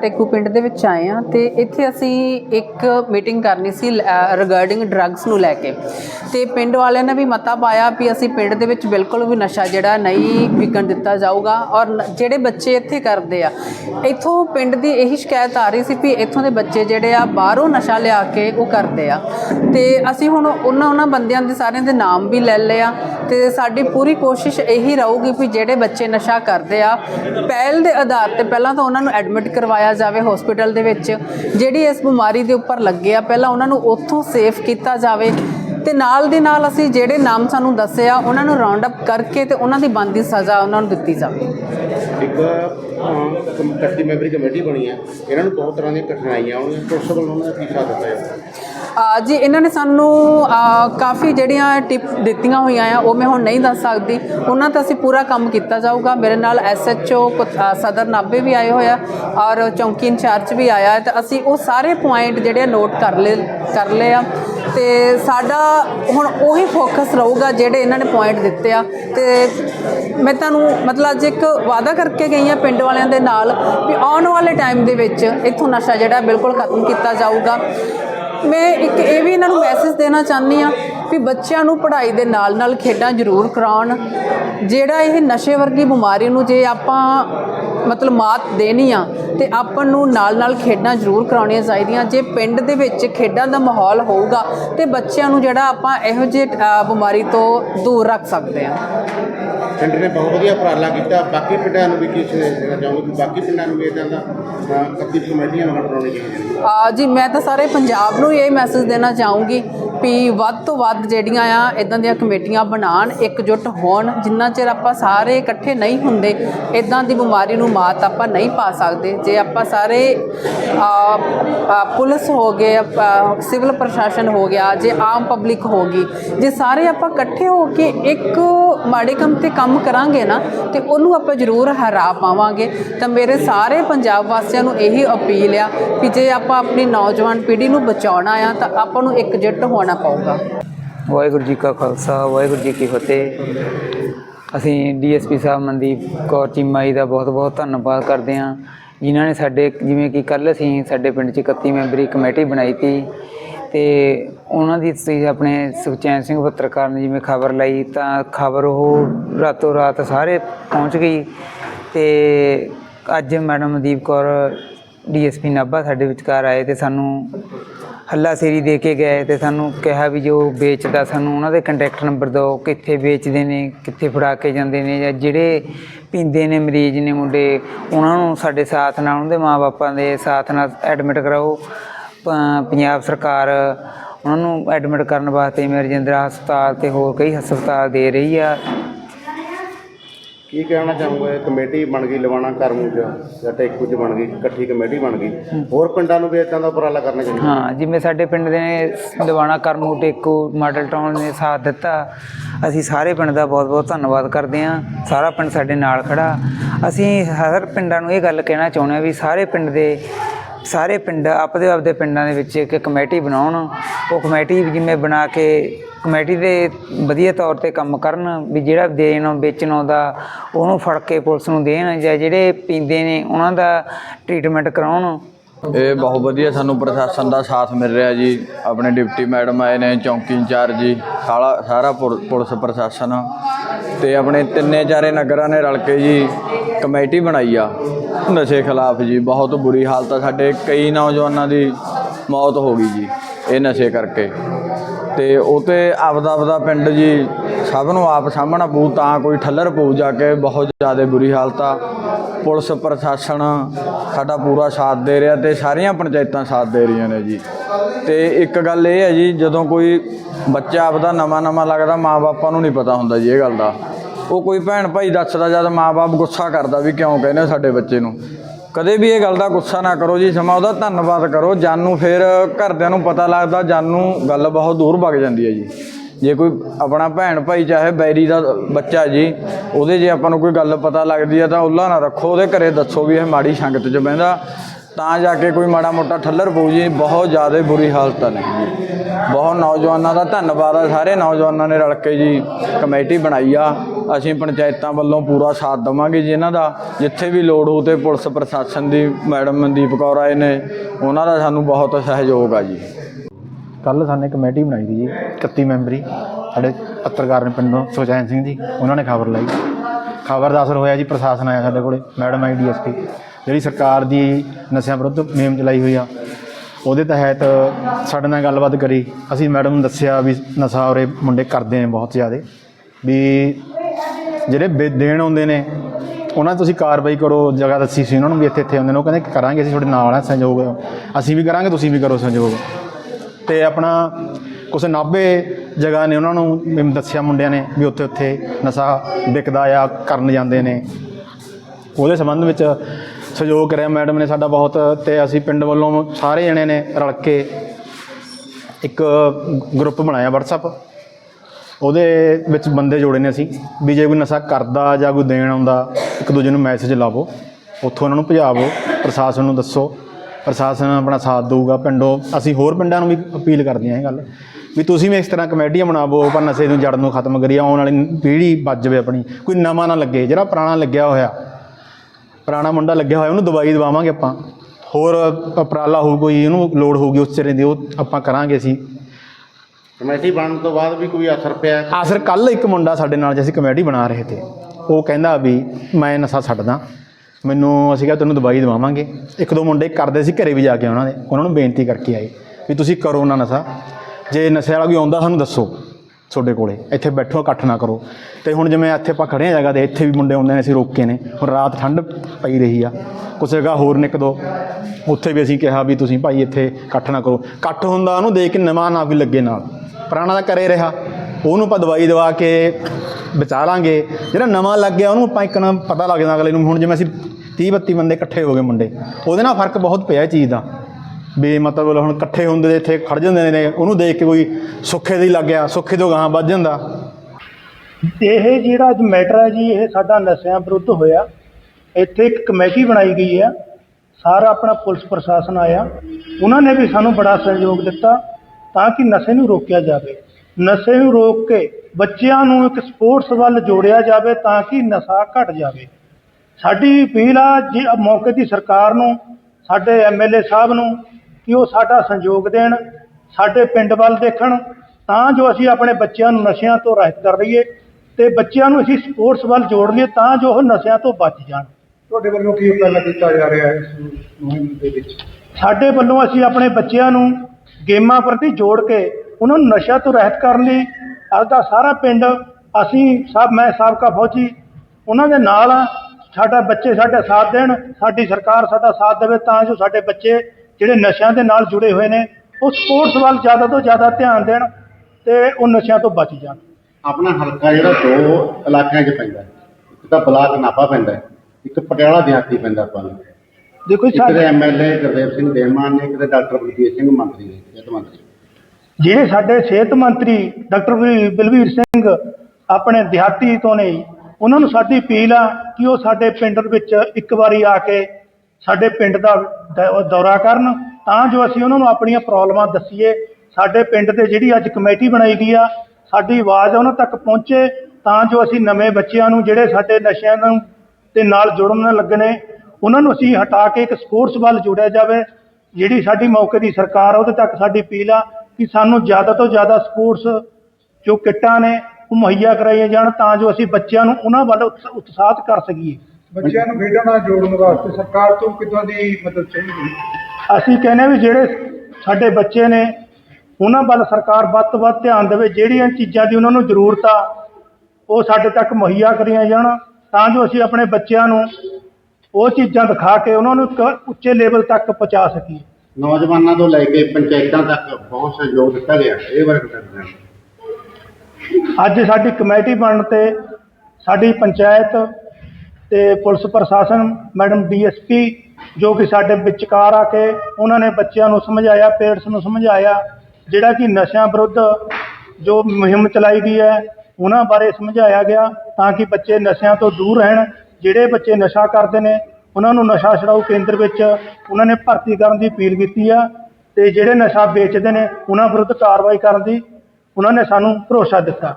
ਟੇਕੂ ਪਿੰਡ ਦੇ ਵਿੱਚ ਆਏ ਆ ਤੇ ਇੱਥੇ ਅਸੀਂ ਇੱਕ ਮੀਟਿੰਗ ਕਰਨੀ ਸੀ ਰਿਗਾਰਡਿੰਗ ਡਰੱਗਸ ਨੂੰ ਲੈ ਕੇ। ਤੇ ਪਿੰਡ ਵਾਲਿਆਂ ਨੇ ਵੀ ਮਤਾ ਪਾਇਆ ਵੀ ਅਸੀਂ ਪਿੰਡ ਦੇ ਵਿੱਚ ਬਿਲਕੁਲ ਵੀ ਨਸ਼ਾ ਜਿਹੜਾ ਨਹੀਂ ਵਿਕਣ ਦਿੱਤਾ ਜਾਊਗਾ ਔਰ ਜਿਹੜੇ ਬੱਚੇ ਇੱਥੇ ਕਰਦੇ ਆ, ਇੱਥੋਂ ਪਿੰਡ ਦੀ ਇਹੀ ਸ਼ਿਕਾਇਤ ਆ ਰਹੀ ਸੀ ਵੀ ਇੱਥੋਂ ਦੇ ਬੱਚੇ ਜਿਹੜੇ ਆ ਬਾਹਰੋਂ ਨਸ਼ਾ ਲਿਆ ਕੇ ਉਹ ਕਰਦੇ ਆ। ਤੇ ਅਸੀਂ ਹੁਣ ਉਹਨਾਂ ਉਹਨਾਂ ਬੰਦਿਆਂ ਦੇ ਸਾਰਿਆਂ ਦੇ ਨਾਮ ਵੀ ਲੈ ਲਏ ਆ। ਤੇ ਸਾਡੀ ਪੂਰੀ ਕੋਸ਼ਿਸ਼ ਇਹੀ ਰਹੂਗੀ ਵੀ ਜਿਹੜੇ ਬੱਚੇ ਨਸ਼ਾ ਕਰਦੇ ਆ ਪਹਿਲ ਦੇ ਆਧਾਰ ਤੇ ਪਹਿਲਾਂ ਤਾਂ ਉਹਨਾਂ ਨੂੰ ਐਡਮਿਟ ਕਰਵਾਇਆ ਜਾਵੇ ਹਸਪੀਟਲ ਦੇ ਵਿੱਚ। ਜਿਹੜੀ ਇਸ ਬਿਮਾਰੀ ਦੇ ਉੱਪਰ ਲੱਗੇ ਆ ਪਹਿਲਾਂ ਉਹਨਾਂ ਨੂੰ ਉੱਥੋਂ ਸੇਫ ਕੀਤਾ ਜਾਵੇ। ਤੇ ਨਾਲ ਦੇ ਨਾਲ ਅਸੀਂ ਜਿਹੜੇ ਨਾਮ ਸਾਨੂੰ ਦੱਸੇ ਆ ਉਹਨਾਂ ਨੂੰ ਰਾਉਂਡ ਅਪ ਕਰਕੇ ਤੇ ਉਹਨਾਂ ਦੀ ਬਣਦੀ ਸਜ਼ਾ ਉਹਨਾਂ ਨੂੰ ਦਿੱਤੀ ਜਾਵੇ। ਇੱਕ ਅਹ, ਮੈਂਬਰੀ ਕਮੇਟੀ ਬਣੀ ਹੈ ਇਹਨਾਂ ਨੂੰ ਬਹੁਤ ਤਰ੍ਹਾਂ ਦੀਆਂ ਕਠਿਨਾਈਆਂ ਆਉਣਗੀਆਂ ਪੁਲਿਸ ਵੱਲੋਂ ਉਹਨਾਂ ਦਾ ਕੀ ਸਾਥ ਦਿੱਤਾ ਜੀ, ਇਹਨਾਂ ਨੇ ਸਾਨੂੰ ਕਾਫੀ ਜਿਹੜੀਆਂ ਟਿਪਸ ਦਿੱਤੀਆਂ ਹੋਈਆਂ ਆ, ਉਹ ਮੈਂ ਹੁਣ ਨਹੀਂ ਦੱਸ ਸਕਦੀ। ਉਹਨਾਂ ਤੇ ਅਸੀਂ ਪੂਰਾ ਕੰਮ ਕੀਤਾ ਜਾਊਗਾ। ਮੇਰੇ ਨਾਲ ਐਸਐਚਓ ਸਦਰ ਨਾਭੇ ਵੀ ਆਏ ਹੋਇਆ ਔਰ ਚੌਂਕੀ ਇੰਚਾਰਜ ਵੀ ਆਇਆ ਹੈ। ਤੇ ਅਸੀਂ ਉਹ ਸਾਰੇ ਪੁਆਇੰਟ ਜਿਹੜੇ ਆ ਨੋਟ ਕਰ ਲਏ ਕਰ ਲਏ ਆ। ਤੇ ਸਾਡਾ ਹੁਣ ਉਹੀ ਫੋਕਸ ਰਹੂਗਾ ਜਿਹੜੇ ਇਹਨਾਂ ਨੇ ਪੁਆਇੰਟ ਦਿੱਤੇ ਆ। ਤੇ ਮੈਂ ਤੁਹਾਨੂੰ, ਮਤਲਬ ਅੱਜ ਇੱਕ ਵਾਅਦਾ ਕਰਕੇ ਗਈ ਆ ਪਿੰਡ ਵਾਲਿਆਂ ਦੇ ਨਾਲ ਵੀ ਆਉਣ ਵਾਲੇ ਟਾਈਮ ਦੇ ਵਿੱਚ ਇੱਥੋਂ ਨਸ਼ਾ ਜਿਹੜਾ ਬਿਲਕੁਲ ਖਤਮ ਕੀਤਾ ਜਾਊਗਾ। ਮੈਂ ਇੱਕ ਇਹ ਵੀ ਇਹਨਾਂ ਨੂੰ ਮੈਸੇਜ ਦੇਣਾ ਚਾਹੁੰਦੀ ਆ ਵੀ ਬੱਚਿਆਂ ਨੂੰ ਪੜ੍ਹਾਈ ਦੇ ਨਾਲ ਨਾਲ ਖੇਡਾਂ ਜ਼ਰੂਰ ਕਰਾਉਣ। ਜਿਹੜਾ ਇਹ ਨਸ਼ੇ ਵਰਗੀ ਬਿਮਾਰੀ ਨੂੰ ਜੇ ਆਪਾਂ ਮਤਲਬ ਮਾਤ ਦੇਣੀ ਆ ਤੇ ਆਪਾਂ ਨੂੰ ਨਾਲ ਨਾਲ ਖੇਡਾਂ ਜ਼ਰੂਰ ਕਰਾਉਣੀਆਂ ਚਾਹੀਦੀਆਂ। ਜੇ ਪਿੰਡ ਦੇ ਵਿੱਚ ਖੇਡਾਂ ਦਾ ਮਾਹੌਲ ਹੋਊਗਾ ਤੇ ਬੱਚਿਆਂ ਨੂੰ ਜਿਹੜਾ ਆਪਾਂ ਇਹੋ ਜਿਹੇ ਬਿਮਾਰੀ ਤੋਂ ਦੂਰ ਰੱਖ ਸਕਦੇ ਆ। ਪਿੰਡ ਨੇ ਬਹੁਤ ਵਧੀਆ ਉਪਰਾਲਾ ਕੀਤਾ। ਬਾਕੀ ਪਿੰਡਾਂ ਨੂੰ ਵੀ ਕੀ ਚਾਹੁੰਦੇ ਕਿ ਬਾਕੀ ਪਿੰਡਾਂ ਨੂੰ ਵੀ ਇਦਾਂ ਦਾ ਕਮੇਟੀਆਂ ਨਾਲ ਬਣਾਉਣੀ ਚਾਹੀਦੀਆਂ ਆ ਜੀ ਮੈਂ ਤਾਂ ਸਾਰੇ ਪੰਜਾਬ ਨੂੰ ਇਹ ਮੈਸੇਜ ਦੇਣਾ ਚਾਹੂੰਗੀ ਵੀ ਵੱਧ ਤੋਂ ਵੱਧ ਜਿਹੜੀਆਂ ਆ ਇਦਾਂ ਦੀਆਂ ਕਮੇਟੀਆਂ ਬਣਾਉਣ, ਇਕਜੁੱਟ ਹੋਣ, ਜਿੰਨਾ ਚਿਰ ਆਪਾਂ ਸਾਰੇ ਇਕੱਠੇ ਨਹੀਂ ਹੁੰਦੇ ਇਦਾਂ ਦੀ ਬਿਮਾਰੀ ਨੂੰ ਮਾਤ ਆਪਾਂ ਨਹੀਂ ਪਾ ਸਕਦੇ। ਜੇ ਆਪਾਂ ਸਾਰੇ ਪੁਲਿਸ ਹੋ ਗਏ ਸਿਵਲ ਪ੍ਰਸ਼ਾਸਨ ਹੋ ਗਿਆ, ਜੇ ਆਮ ਪਬਲਿਕ ਹੋ ਗਈ, ਜੇ ਸਾਰੇ ਆਪਾਂ ਇਕੱਠੇ ਹੋ ਕੇ ਇੱਕ ਮਾੜੇ ਕੰਮ ਤੇ ਕੰਮ ਕਰਾਂਗੇ ਨਾ, ਤੇ ਉਹਨੂੰ ਆਪਾਂ ਜ਼ਰੂਰ ਹਰਾ ਪਾਵਾਂਗੇ। ਤਾਂ ਮੇਰੇ ਸਾਰੇ ਪੰਜਾਬ ਵਾਸੀਆਂ ਨੂੰ ਇਹੀ ਅਪੀਲ ਆ ਕਿ ਜੇ ਆਪਾਂ ਆਪਣੀ ਨੌਜਵਾਨ ਪੀੜ੍ਹੀ ਨੂੰ ਬਚਾਉਣਾ ਆ, ਤਾਂ ਆਪਾਂ ਨੂੰ ਇਕਜੁੱਟ ਹੋਣਾ ਪਊਗਾ। ਵਾਹਿਗੁਰੂ ਜੀ ਕਾ ਖਾਲਸਾ, ਵਾਹਿਗੁਰੂ ਜੀ ਕੀ ਫਤਿਹ। ਅਸੀਂ ਡੀਐਸਪੀ ਸਾਹਿਬ ਮਨਦੀਪ ਕੌਰ ਚੀਮਾਈ ਦਾ ਬਹੁਤ ਬਹੁਤ ਧੰਨਵਾਦ ਕਰਦੇ ਹਾਂ। ਜਿਨ੍ਹਾਂ ਨੇ ਸਾਡੇ, ਜਿਵੇਂ ਕਿ ਕੱਲ ਅਸੀਂ ਸਾਡੇ ਪਿੰਡ 'ਚ 31 ਮੈਂਬਰੀ ਕਮੇਟੀ ਬਣਾਈ ਤੀ ਤੇ ਉਹਨਾਂ ਦੀ ਤੁਸੀਂ ਆਪਣੇ ਸੁਖਚੈਨ ਸਿੰਘ ਪੱਤਰਕਾਰ ਨੇ ਜਿਵੇਂ ਖਬਰ ਲਈ ਤਾਂ ਖਬਰ ਉਹ ਰਾਤੋਂ ਰਾਤ ਸਾਰੇ ਪਹੁੰਚ ਗਈ ਤੇ ਅੱਜ ਮੈਡਮ ਮਨਦੀਪ ਕੌਰ ਡੀਐਸਪੀ ਨਾਭਾ ਸਾਡੇ ਵਿਚਕਾਰ ਆਏ ਤੇ ਸਾਨੂੰ ਹੱਲਾ ਸੇਰੀ ਦੇ ਕੇ ਗਏ ਤੇ ਸਾਨੂੰ ਕਿਹਾ ਵੀ ਜੋ ਵੇਚਦਾ ਸਾਨੂੰ ਉਹਨਾਂ ਦੇ ਕੰਟੈਕਟ ਨੰਬਰ ਦਿਓ, ਕਿੱਥੇ ਵੇਚਦੇ ਨੇ, ਕਿੱਥੇ ਫੜਾ ਕੇ ਜਾਂਦੇ ਨੇ ਜਾਂ ਜਿਹੜੇ ਪੀਂਦੇ ਨੇ ਮਰੀਜ਼ ਨੇ ਮੁੰਡੇ, ਉਹਨਾਂ ਨੂੰ ਸਾਡੇ ਸਾਥ ਨਾਲ, ਉਹਨਾਂ ਦੇ ਮਾਪਿਆਂ ਦੇ ਸਾਥ ਨਾਲ ਐਡਮਿਟ ਕਰਾਓ। ਪੰਜਾਬ ਸਰਕਾਰ ਉਹਨਾਂ ਨੂੰ ਐਡਮਿਟ ਕਰਨ ਵਾਸਤੇ ਮੈਂ ਰਜਿੰਦਰਾ ਹਸਪਤਾਲ ਤੇ ਹੋਰ ਕਈ ਹਸਪਤਾਲ ਦੇ ਰਹੀ ਆ। ਕੀ ਕਹਿਣਾ ਚਾਹੋਗੇ? ਕਮੇਟੀ ਬਣ ਗਈ ਲਵਾਣਾ ਕਰਮੂ ਚ ਜਾਂ ਟੇਕੂ ਚ ਬਣ ਗਈ, ਇਕੱਠੀ ਕਮੇਟੀ ਬਣ ਗਈ। ਹੋਰ ਪਿੰਡਾਂ ਨੂੰ ਵੀ ਇਦਾਂ ਦਾ ਉਪਰਾਲਾ ਕਰਨਾ ਚਾਹੀਦਾ? ਹਾਂ, ਜਿਵੇਂ ਸਾਡੇ ਪਿੰਡ ਦੇ ਨੇ ਦਿਵਾਣਾ ਕਰਮੂ ਟੇਕੂ ਮਾਡਲ ਟਾਊਨ ਨੇ ਸਾਥ ਦਿੱਤਾ, ਅਸੀਂ ਸਾਰੇ ਪਿੰਡ ਦਾ ਬਹੁਤ-ਬਹੁਤ ਧੰਨਵਾਦ ਕਰਦੇ ਹਾਂ। ਸਾਰਾ ਪਿੰਡ ਸਾਡੇ ਨਾਲ ਖੜਾ। ਅਸੀਂ ਹਰ ਪਿੰਡਾਂ ਨੂੰ ਇਹ ਗੱਲ ਕਹਿਣਾ ਚਾਹੁੰਦੇ ਹਾਂ ਵੀ ਸਾਰੇ ਪਿੰਡ ਦੇ ਸਾਰੇ ਪਿੰਡ, ਆਪਦੇ ਆਪਦੇ ਪਿੰਡਾਂ ਦੇ ਵਿੱਚ ਇੱਕ ਕਮੇਟੀ ਬਣਾਉਣ, ਉਹ ਕਮੇਟੀ ਜਿਵੇਂ ਬਣਾ ਕੇ ਕਮੇਟੀ ਦੇ ਵਧੀਆ ਤੌਰ ਤੇ ਕੰਮ ਕਰਨ, ਵੀ ਜਿਹੜਾ ਦੇਣ ਵੇਚਣ ਆਉਂਦਾ, ਉਹਨੂੰ ਫੜ ਕੇ ਪੁਲਿਸ ਨੂੰ ਦੇਣ ਜਾਂ ਜਿਹੜੇ ਪੀਂਦੇ ਨੇ, ਉਹਨਾਂ ਦਾ ਟ੍ਰੀਟਮੈਂਟ ਕਰਾਉਣ। ਇਹ ਬਹੁਤ ਵਧੀਆ ਸਾਨੂੰ ਪ੍ਰਸ਼ਾਸਨ ਦਾ ਸਾਥ ਮਿਲ ਰਿਹਾ ਜੀ। ਆਪਣੇ ਡਿਪਟੀ ਮੈਡਮ ਆਏ ਨੇ, ਚੌਂਕੀ ਇੰਚਾਰਜ ਜੀ ਸਾਰਾ ਸਾਰਾ ਪੁਰ- ਪੁਲਿਸ ਪ੍ਰਸ਼ਾਸਨ। ਤੇ ਆਪਣੇ ਤਿੰਨੇ ਚਾਰੇ ਨਗਰਾਂ ਨੇ ਰਲ ਕੇ ਜੀ ਕਮੇਟੀ ਬਣਾਈ ਆ। ਨਸ਼ੇ ਖਿਲਾਫ ਜੀ, ਬਹੁਤ ਬੁਰੀ ਹਾਲਤ ਆ ਸਾਡੇ। ਕਈ ਨੌਜਵਾਨਾਂ ਦੀ ਮੌਤ ਹੋ ਗਈ ਜੀ, ਇਹ ਨਸ਼ੇ ਕਰਕੇ। ਤੇ ਉਹ ਤੇ ਆਪਦਾ ਆਪਦਾ ਪਿੰਡ ਜੀ, ਸਭ ਨੂੰ ਆਪ ਸਾਹਮਣਾ ਪਊ, ਤਾਂ ਕੋਈ ਠੱਲਰ ਪਊ ਜਾ ਕੇ, ਬਹੁਤ ਜ਼ਿਆਦਾ ਬੁਰੀ ਹਾਲਤ ਆ। ਪੁਲਿਸ ਪ੍ਰਸ਼ਾਸਨ ਸਾਡਾ ਪੂਰਾ ਸਾਥ ਦੇ ਰਿਹਾ ਤੇ ਸਾਰੀਆਂ ਪੰਚਾਇਤਾਂ ਸਾਥ ਦੇ ਰਹੀਆਂ ਨੇ ਜੀ। ਤੇ ਇੱਕ ਗੱਲ ਇਹ ਹੈ ਜੀ, ਜਦੋਂ ਕੋਈ ਬੱਚਾ ਆਪਦਾ ਨਵਾਂ ਨਵਾਂ ਲੱਗਦਾ ਮਾਪੇ ਨੂੰ ਨਹੀਂ ਪਤਾ ਹੁੰਦਾ ਜੀ ਇਹ ਗੱਲ ਦਾ। ਉਹ ਕੋਈ ਭੈਣ ਭਾਈ ਦੱਸਦਾ ਜਦ ਮਾਪੇ ਗੁੱਸਾ ਕਰਦਾ ਵੀ ਕਿਉਂ ਕਹਿੰਦੇ ਸਾਡੇ ਬੱਚੇ ਨੂੰ। ਕਦੇ ਵੀ ਇਹ ਗੱਲ ਦਾ ਗੁੱਸਾ ਨਾ ਕਰੋ ਜੀ, ਸਮਾਂ ਉਹਦਾ ਧੰਨਵਾਦ ਕਰੋ। ਜਾਨੂੰ ਫਿਰ ਘਰਦਿਆਂ ਨੂੰ ਪਤਾ ਲੱਗਦਾ, ਜਾਨੂੰ ਗੱਲ ਬਹੁਤ ਦੂਰ ਵਗ ਜਾਂਦੀ ਹੈ ਜੀ। ਜੇ ਕੋਈ ਆਪਣਾ ਭੈਣ ਭਾਈ ਚਾਹੇ ਬੈਰੀ ਦਾ ਬੱਚਾ ਜੀ, ਉਹਦੇ ਜੇ ਆਪਾਂ ਨੂੰ ਕੋਈ ਗੱਲ ਪਤਾ ਲੱਗਦੀ ਹੈ ਤਾਂ ਉੱਲਾ ਨਾ ਰੱਖੋ, ਉਹਦੇ ਘਰੇ ਦੱਸੋ ਵੀ ਇਹ ਮਾੜੀ ਸੰਗਤ 'ਚ ਬਹਿੰਦਾ। ਤਾਂ ਜਾ ਕੇ ਕੋਈ ਮਾੜਾ ਮੋਟਾ ਠੱਲਰ ਪਊ ਜੀ, ਬਹੁਤ ਜ਼ਿਆਦਾ ਬੁਰੀ ਹਾਲਤ ਹੈ ਬਹੁਤ ਨੌਜਵਾਨਾਂ ਦਾ ਧੰਨਵਾਦ ਆ, ਸਾਰੇ ਨੌਜਵਾਨਾਂ ਨੇ ਰਲ ਕੇ ਜੀ ਕਮੇਟੀ ਬਣਾਈ ਆ। ਅਸੀਂ ਪੰਚਾਇਤਾਂ ਵੱਲੋਂ ਪੂਰਾ ਸਾਥ ਦੇਵਾਂਗੇ ਜੀ ਇਹਨਾਂ ਦਾ। ਜਿੱਥੇ ਵੀ ਲੋੜ ਹੋ ਤੇ ਪੁਲਿਸ ਪ੍ਰਸ਼ਾਸਨ ਦੀ ਮੈਡਮ ਮਨਦੀਪ ਕੌਰ ਆਏ ਨੇ, ਉਹਨਾਂ ਦਾ ਸਾਨੂੰ ਬਹੁਤ ਸਹਿਯੋਗ ਆ ਜੀ। ਕੱਲ ਸਾਨੇ ਕਮੇਟੀ ਬਣਾਈ ਸੀ ਜੀ 31 ਮੈਂਬਰੀ, ਸਾਡੇ ਪੱਤਰਕਾਰ ਨੇ ਪਿੰਡੋਂ ਸੁਚੈਨ ਸਿੰਘ ਜੀ, ਉਹਨਾਂ ਨੇ ਖਬਰ ਲਈ। ਖਬਰ ਦਾ ਅਸਰ ਹੋਇਆ ਜੀ, ਪ੍ਰਸ਼ਾਸਨ ਆਇਆ ਸਾਡੇ ਕੋਲੇ, ਮੈਡਮ ਆਈ ਡੀਐਸਪੀ ਜਿਹੜੀ ਸਰਕਾਰ ਦੀ ਨਸ਼ਿਆਂ ਵਿਰੁੱਧ ਮੁਹਿੰਮ ਚਲਾਈ ਹੋਈ ਆ, ਉਹਦੇ ਤਹਿਤ ਸਾਡੇ ਨਾਲ ਗੱਲਬਾਤ ਕਰੀ। ਅਸੀਂ ਮੈਡਮ ਨੂੰ ਦੱਸਿਆ ਵੀ ਨਸ਼ਾ ਉਰੇ ਮੁੰਡੇ ਕਰਦੇ ਨੇ ਬਹੁਤ ਜ਼ਿਆਦਾ। ਵੀ ਜਿਹੜੇ ਬੇ- ਦੇਣ ਆਉਂਦੇ ਨੇ, ਉਹਨਾਂ 'ਤੇ ਤੁਸੀਂ ਕਾਰਵਾਈ ਕਰੋ, ਜਗ੍ਹਾ ਦੱਸੀ ਸੀ ਉਹਨਾਂ ਨੂੰ ਵੀ ਇੱਥੇ ਇੱਥੇ ਆਉਂਦੇ ਨੇ, ਉਹ ਕਹਿੰਦੇ ਕਰਾਂਗੇ, ਅਸੀਂ ਤੁਹਾਡੇ ਨਾਲ ਆ ਸਹਿਯੋਗ ਅਸੀਂ ਵੀ ਕਰਾਂਗੇ, ਤੁਸੀਂ ਵੀ ਕਰੋ ਸਹਿਯੋਗ। ਤੇ ਆਪਣਾ ਕੁਛ 90 ਜਗ੍ਹਾ ਨੇ ਉਹਨਾਂ ਨੂੰ ਦੱਸਿਆ ਮੁੰਡਿਆਂ ਨੇ ਵੀ ਉੱਥੇ ਉੱਥੇ ਨਸ਼ਾ ਵਿਕਦਾ ਆ, ਕਰਨ ਜਾਂਦੇ ਨੇ। ਉਹਦੇ ਸੰਬੰਧ ਵਿੱਚ ਸਹਿਯੋਗ ਕਰਿਆ ਮੈਡਮ ਨੇ ਸਾਡਾ ਬਹੁਤ, ਤੇ ਅਸੀਂ ਪਿੰਡ ਵੱਲੋਂ ਸਾਰੇ ਜਣੇ ਨੇ ਰਲ ਕੇ ਇੱਕ ਗਰੁੱਪ ਬਣਾਇਆ WhatsApp ਉਹਦੇ ਵਿੱਚ ਬੰਦੇ ਜੋੜੇ ਨੇ ਅਸੀਂ, ਵੀ ਜੇ ਕੋਈ ਨਸ਼ਾ ਕਰਦਾ ਜਾਂ ਕੋਈ ਦੇਣ ਆਉਂਦਾ, ਇੱਕ ਦੂਜੇ ਨੂੰ ਮੈਸੇਜ ਲਾਵੋ, ਉੱਥੋਂ ਉਹਨਾਂ ਨੂੰ ਭਜਾਵੋ, ਪ੍ਰਸ਼ਾਸਨ ਨੂੰ ਦੱਸੋ, ਪ੍ਰਸ਼ਾਸਨ ਆਪਣਾ ਸਾਥ ਦੇਊਗਾ, ਪਿੰਡੋਂ ਅਸੀਂ ਹੋਰ ਪਿੰਡਾਂ ਨੂੰ ਵੀ ਅਪੀਲ ਕਰਦੇ ਹਾਂ ਇਹ ਗੱਲ, ਵੀ ਤੁਸੀਂ ਵੀ ਇਸ ਤਰ੍ਹਾਂ ਕਮੇਟੀਆਂ ਬਣਾਵੋ, ਪਰ ਨਸ਼ੇ ਨੂੰ, ਜੜ ਨੂੰ ਖਤਮ ਕਰੀਏ, ਆਉਣ ਵਾਲੀ ਪੀੜ੍ਹੀ ਬਚ ਜਾਵੇ ਆਪਣੀ, ਕੋਈ ਨਵਾਂ ਨਾ ਲੱਗੇ, ਜਿਹੜਾ ਪੁਰਾਣਾ ਲੱਗਿਆ ਹੋਇਆ, ਪੁਰਾਣਾ ਮੁੰਡਾ ਲੱਗਿਆ ਹੋਇਆ, ਉਹਨੂੰ ਦਵਾਈ ਦਵਾਵਾਂਗੇ ਆਪਾਂ, ਹੋਰ ਉਪਰਾਲਾ ਹੋਊ ਕੋਈ, ਉਹਨੂੰ ਲੋੜ ਹੋਊਗੀ ਉਸ ਚਿਹਰੇ ਦੀ, ਉਹ ਆਪਾਂ ਕਰਾਂਗੇ ਅਸੀਂ ਕਮੇਟੀ ਬਣਨ ਤੋਂ ਬਾਅਦ ਵੀ ਕੋਈ ਅਸਰ ਪਿਆ ਆਖਰ ਕੱਲ ਇੱਕ ਮੁੰਡਾ ਸਾਡੇ ਨਾਲ ਜਿਵੇਂ ਅਸੀਂ ਕਮੇਟੀ ਬਣਾ ਰਹੇ ਤੇ, ਉਹ ਕਹਿੰਦਾ ਵੀ ਮੈਂ ਨਸ਼ਾ ਛੱਡਦਾ। ਮੈਨੂੰ ਅਸੀਂ ਕਿਹਾ ਤੈਨੂੰ ਦਵਾਈ ਦਵਾਵਾਂਗੇ। ਇੱਕ ਦੋ ਮੁੰਡੇ ਕਰਦੇ ਸੀ ਘਰੇ ਵੀ ਜਾ ਕੇ ਉਹਨਾਂ ਦੇ। ਉਹਨਾਂ ਨੂੰ ਬੇਨਤੀ ਕਰਕੇ ਆਏ ਵੀ ਤੁਸੀਂ ਕਰੋ ਨਾ ਨਸ਼ਾ। ਜੇ ਨਸ਼ੇ ਵਾਲਾ ਕੋਈ ਆਉਂਦਾ ਸਾਨੂੰ ਦੱਸੋ ਤੁਹਾਡੇ ਕੋਲੇ। ਇੱਥੇ ਬੈਠੋ, ਇਕੱਠ ਨਾ ਕਰੋ। ਤੇ ਹੁਣ ਜਿਵੇਂ ਇੱਥੇ ਆਪਾਂ ਖੜੇ ਆ ਜਗ੍ਹਾ ਤੇ, ਇੱਥੇ ਵੀ ਮੁੰਡੇ ਆਉਂਦੇ ਨੇ, ਅਸੀਂ ਰੋਕੇ ਨੇ। ਹੁਣ ਰਾਤ ਠੰਡ ਪਈ ਰਹੀ ਆ। ਕੁਛ ਜਗ੍ਹਾ ਹੋਰ ਨੇ ਇੱਕ ਦੋ। ਉੱਥੇ ਵੀ ਅਸੀਂ ਕਿਹਾ ਵੀ ਤੁਸੀਂ ਭਾਈ ਇੱਥੇ ਇਕੱਠ ਨਾ ਕਰੋ। ਇਕੱਠ ਹੁੰਦਾ ਉਹਨੂੰ ਦੇਖ ਕੇ ਨਵਾਂ ਨਾ ਵੀ ਲੱਗੇ ਨਾਲ। ਪੁਰਾਣਾ ਤਾਂ ਕਰੇ ਰਿਹਾ, ਉਹਨੂੰ ਆਪਾਂ ਦਵਾਈ ਦਵਾ ਕੇ ਬਚਾ ਲਾਂਗੇ। ਜਿਹੜਾ ਨਵਾਂ ਲੱਗ ਗਿਆ, ਉਹਨੂੰ ਆਪਾਂ ਇੱਕ ਨਾ ਪਤਾ ਲੱਗ ਜਾਂਦਾ ਅਗਲੇ ਨੂੰ, ਹੁਣ ਜਿਵੇਂ ਅਸੀਂ 30 32 ਬੰਦੇ ਇਕੱਠੇ ਹੋ ਗਏ ਮੁੰਡੇ, ਉਹਦੇ ਨਾਲ ਫ਼ਰਕ ਬਹੁਤ ਪਿਆ ਇਹ ਚੀਜ਼ ਦਾ। ਵੀ ਮਤਲਬ ਹੁਣ ਇਕੱਠੇ ਹੁੰਦੇ ਨੇ ਇੱਥੇ ਖੜ ਜਾਂਦੇ ਨੇ, ਉਹਨੂੰ ਦੇਖ ਕੇ ਕੋਈ ਸੁੱਖੇ ਦੀ ਲੱਗ ਗਿਆ, ਸੁੱਖੇ ਤੋਂ ਗਾਹਾਂ ਵੱਧ ਜਾਂਦਾ। ਇਹ ਜਿਹੜਾ ਅੱਜ ਮੈਟਰ ਹੈ ਜੀ, ਇਹ ਸਾਡਾ ਨਸ਼ਿਆਂ ਵਿਰੁੱਧ ਹੋਇਆ। ਇੱਥੇ ਇੱਕ ਕਮੇਟੀ ਬਣਾਈ ਗਈ ਹੈ ਸਾਰਾ ਆਪਣਾ ਪੁਲਿਸ ਪ੍ਰਸ਼ਾਸਨ ਆਇਆ। ਉਹਨਾਂ ਨੇ ਵੀ ਸਾਨੂੰ ਬੜਾ ਸਹਿਯੋਗ ਦਿੱਤਾ। ਤਾਂ ਕਿ ਨਸ਼ੇ ਨੂੰ ਰੋਕਿਆ ਜਾਵੇ। ਨਸ਼ੇ ਨੂੰ ਰੋਕ ਕੇ ਬੱਚਿਆਂ ਨੂੰ ਇੱਕ ਸਪੋਰਟਸ ਵੱਲ ਜੋੜਿਆ ਜਾਵੇ ਤਾਂ ਕਿ ਨਸ਼ਾ ਘਟ ਜਾਵੇ। ਸਾਡੀ ਅਪੀਲ ਆ ਜੀ ਮੌਕੇ ਦੀ ਸਰਕਾਰ ਨੂੰ ਸਾਡੇ ਐਮਐਲਏ ਸਾਹਿਬ ਨੂੰ ਕਿ ਉਹ ਸਾਡਾ ਸਹਿਯੋਗ ਦੇਣ ਸਾਡੇ ਪਿੰਡ ਵੱਲ ਦੇਖਣ ਤਾਂ ਜੋ ਅਸੀਂ ਆਪਣੇ ਬੱਚਿਆਂ ਨੂੰ ਨਸ਼ਿਆਂ ਤੋਂ ਰਹਿਤ ਕਰ ਲਈਏ ਤੇ ਬੱਚਿਆਂ ਨੂੰ ਅਸੀਂ ਸਪੋਰਟਸ ਵੱਲ ਜੋੜ ਲਈਏ ਤਾਂ ਜੋ ਉਹ ਨਸ਼ਿਆਂ ਤੋਂ ਬਚ ਜਾਣ। ਤੁਹਾਡੇ ਵੱਲੋਂ ਕੀ ਉਪਰਾਲਾ ਕੀਤਾ ਜਾ ਰਿਹਾ ਹੈ ਇਸ ਮੁਹਿੰਮ ਦੇ ਵਿੱਚ? ਸਾਡੇ ਵੱਲੋਂ ਅਸੀਂ ਆਪਣੇ ਬੱਚਿਆਂ ਨੂੰ ਗੇਮਾਂ ਪ੍ਰਤੀ ਜੋੜ ਕੇ ਉਹਨਾਂ ਨੂੰ ਨਸ਼ਿਆਂ ਤੋਂ ਰਹਿਤ ਕਰਨ ਲਈ ਆਪਦਾ ਸਾਰਾ ਪਿੰਡ ਅਸੀਂ ਸਭ, ਮੈਂ ਸਾਬਕਾ ਫੌਜੀ, ਉਹਨਾਂ ਦੇ ਨਾਲ ਆ ਸਾਡਾ ਬੱਚੇ ਸਾਡਾ ਸਾਥ ਦੇਣ, ਸਾਡੀ ਸਰਕਾਰ ਸਾਡਾ ਸਾਥ ਦੇਵੇ ਤਾਂ ਜੋ ਸਾਡੇ ਬੱਚੇ ਜਿਹੜੇ ਨਸ਼ਿਆਂ ਦੇ ਨਾਲ ਜੁੜੇ ਹੋਏ ਨੇ, ਉਹ ਸਪੋਰਟਸ ਵੱਲ ਜ਼ਿਆਦਾ ਤੋਂ ਜ਼ਿਆਦਾ ਧਿਆਨ ਦੇਣ ਤੇ ਉਹ ਨਸ਼ਿਆਂ ਤੋਂ ਬਚ ਜਾਣ। ਆਪਣਾ ਹਲਕਾ ਜਿਹੜਾ ਦੋ ਇਲਾਕਿਆਂ 'ਚ ਪੈਂਦਾ ਇੱਕ ਤਾਂ ਬਲਾਕ ਨਾਪਾ ਪੈਂਦਾ ਇੱਕ ਪਟਿਆਲਾ ਦਿਹਾਤੀ ਪੈਂਦਾ ਆਪਾਂ ਨੂੰ। ਦੇਖੋ ਇੱਕ ਦੇ ਸਾਡੇ ਐਮਐਲਏ ਗੁਰਦੇਵ ਸਿੰਘ ਦੇਮਾਨ ਨੇ ਇੱਕ ਦੇ ਡਾਕਟਰ ਬਲਜੀਤ ਸਿੰਘ ਮੰਤਰੀ ਨੇ ਸਿਹਤ ਮੰਤਰੀ। ਜਿਹੜੇ ਸਾਡੇ ਸਿਹਤ ਮੰਤਰੀ ਡਾਕਟਰ ਬਲਵੀਰ ਸਿੰਘ ਆਪਣੇ ਦਿਹਾਤੀ ਤੋਂ ਨੇ ਉਹਨਾਂ ਨੂੰ ਸਾਡੀ ਅਪੀਲ ਆ ਕਿ ਉਹ ਸਾਡੇ ਪਿੰਡ ਵਿੱਚ ਇੱਕ ਵਾਰੀ ਆ ਕੇ ਸਾਡੇ ਪਿੰਡ ਦਾ ਦ- ਦੌਰਾ ਕਰਨ ਤਾਂ ਜੋ ਅਸੀਂ ਉਹਨਾਂ ਨੂੰ ਆਪਣੀਆਂ ਪ੍ਰੋਬਲਮਾਂ ਦੱਸੀਏ। ਸਾਡੇ ਪਿੰਡ ਤੇ ਜਿਹੜੀ ਅੱਜ ਕਮੇਟੀ ਬਣਾਈ ਗਈ ਆ ਸਾਡੀ ਆਵਾਜ਼ ਉਹਨਾਂ ਤੱਕ ਪਹੁੰਚੇ ਤਾਂ ਜੋ ਅਸੀਂ ਨਵੇਂ ਬੱਚਿਆਂ ਨੂੰ ਜਿਹੜੇ ਸਾਡੇ ਨਸ਼ਿਆਂ ਨੂੰ ਦੇ ਨਾਲ ਜੁੜਨ ਲੱਗੇ ਨੇ ਉਹਨਾਂ ਨੂੰ ਅਸੀਂ ਹਟਾ ਕੇ ਇੱਕ ਸਪੋਰਟਸ ਵੱਲ ਜੋੜਿਆ ਜਾਵੇ ਜਿਹੜੀ ਸਾਡੀ ਮੌਕੇ ਦੀ ਸਰਕਾਰ ਆ ਉਹਦੇ ਤੱਕ ਸਾਡੀ ਅਪੀਲ ਆ ਕਿ ਸਾਨੂੰ ਜ਼ਿਆਦਾ ਤੋਂ ਜ਼ਿਆਦਾ ਸਪੋਰਟਸ ਜੋ ਕਿੱਟਾਂ ਨੇ ਉਹ ਮੁਹੱਈਆ ਕਰਾਈਆਂ ਜਾਣ ਤਾਂ ਜੋ ਅਸੀਂ ਬੱਚਿਆਂ ਨੂੰ ਉਹਨਾਂ ਵੱਲ ਉਤਸ- ਉਤਸ਼ਾਹਿਤ ਕਰ ਸਕੀਏ। ਬੱਚਿਆਂ ਨੂੰ ਖੇਡਾਂ ਨਾਲ ਜੋੜਨ ਵਾਸਤੇ ਸਰਕਾਰ ਤੋਂ ਕਿੱਦਾਂ ਦੀ ਮਦਦ ਚਾਹੀਦੀ? ਅਸੀਂ ਕਹਿੰਦੇ ਵੀ ਜਿਹੜੇ ਸਾਡੇ ਬੱਚੇ ਨੇ ਉਹਨਾਂ ਵੱਲ ਸਰਕਾਰ ਵੱਧ ਤੋਂ ਵੱਧ ਧਿਆਨ ਦੇਵੇ ਜਿਹੜੀਆਂ ਚੀਜ਼ਾਂ ਦੀ ਉਹਨਾਂ ਨੂੰ ਜ਼ਰੂਰਤ ਆ ਉਹ ਸਾਡੇ ਤੱਕ ਮੁਹੱਈਆ ਕਰੀਆਂ ਜਾਣ ਤਾਂ ਜੋ ਅਸੀਂ ਆਪਣੇ ਬੱਚਿਆਂ ਨੂੰ ਉਹ ਚੀਜ਼ਾਂ ਦਿਖਾ ਕੇ ਉਹਨਾਂ ਨੂੰ ਇੱਕ ਉੱਚੇ ਲੈਵਲ ਤੱਕ ਪਹੁੰਚਾ ਸਕੀਏ। ਨੌਜਵਾਨਾਂ ਤੋਂ ਲੈ ਕੇ ਪੰਚਾਇਤਾਂ ਤੱਕ ਬਹੁਤ ਸਹਿਯੋਗ ਦਿੱਤਾ ਗਿਆ। ਇਹ ਬਾਰੇ ਕੁਝ ਦੱਸਣਾ ਅੱਜ ਸਾਡੀ ਕਮੇਟੀ ਬਣਨ ਤੇ ਸਾਡੀ ਪੰਚਾਇਤ ਤੇ ਪੁਲਿਸ ਪ੍ਰਸ਼ਾਸਨ ਮੈਡਮ ਡੀਐਸਪੀ ਜੋ ਕਿ ਸਾਡੇ ਵਿਚਕਾਰ ਆ ਕੇ ਉਹਨਾਂ ਨੇ ਬੱਚਿਆਂ ਨੂੰ ਸਮਝਾਇਆ ਪੇਰੈਂਟਸ ਨੂੰ ਸਮਝਾਇਆ ਜਿਹੜਾ ਕਿ ਨਸ਼ਿਆਂ ਵਿਰੁੱਧ ਜੋ ਮੁਹਿੰਮ ਚਲਾਈ ਗਈ ਹੈ ਉਹਨਾਂ ਬਾਰੇ ਸਮਝਾਇਆ ਗਿਆ ਤਾਂ ਕਿ ਬੱਚੇ ਨਸ਼ਿਆਂ ਤੋਂ ਦੂਰ ਰਹਿਣ। ਜਿਹੜੇ ਬੱਚੇ ਨਸ਼ਾ ਕਰਦੇ ਨੇ, ਉਹਨਾਂ ਨੂੰ ਨਸ਼ਾ ਛਡਾਊ ਕੇਂਦਰ ਵਿੱਚ ਉਹਨਾਂ ਨੇ ਭਰਤੀ ਕਰਨ ਦੀ ਅਪੀਲ ਕੀਤੀ ਆ ਤੇ ਜਿਹੜੇ ਨਸ਼ਾ ਵੇਚਦੇ ਨੇ, ਉਹਨਾਂ ਵਿਰੁੱਧ ਕਾਰਵਾਈ ਕਰਨ ਦੀ ਉਹਨਾਂ ਨੇ ਸਾਨੂੰ ਭਰੋਸਾ ਦਿੱਤਾ।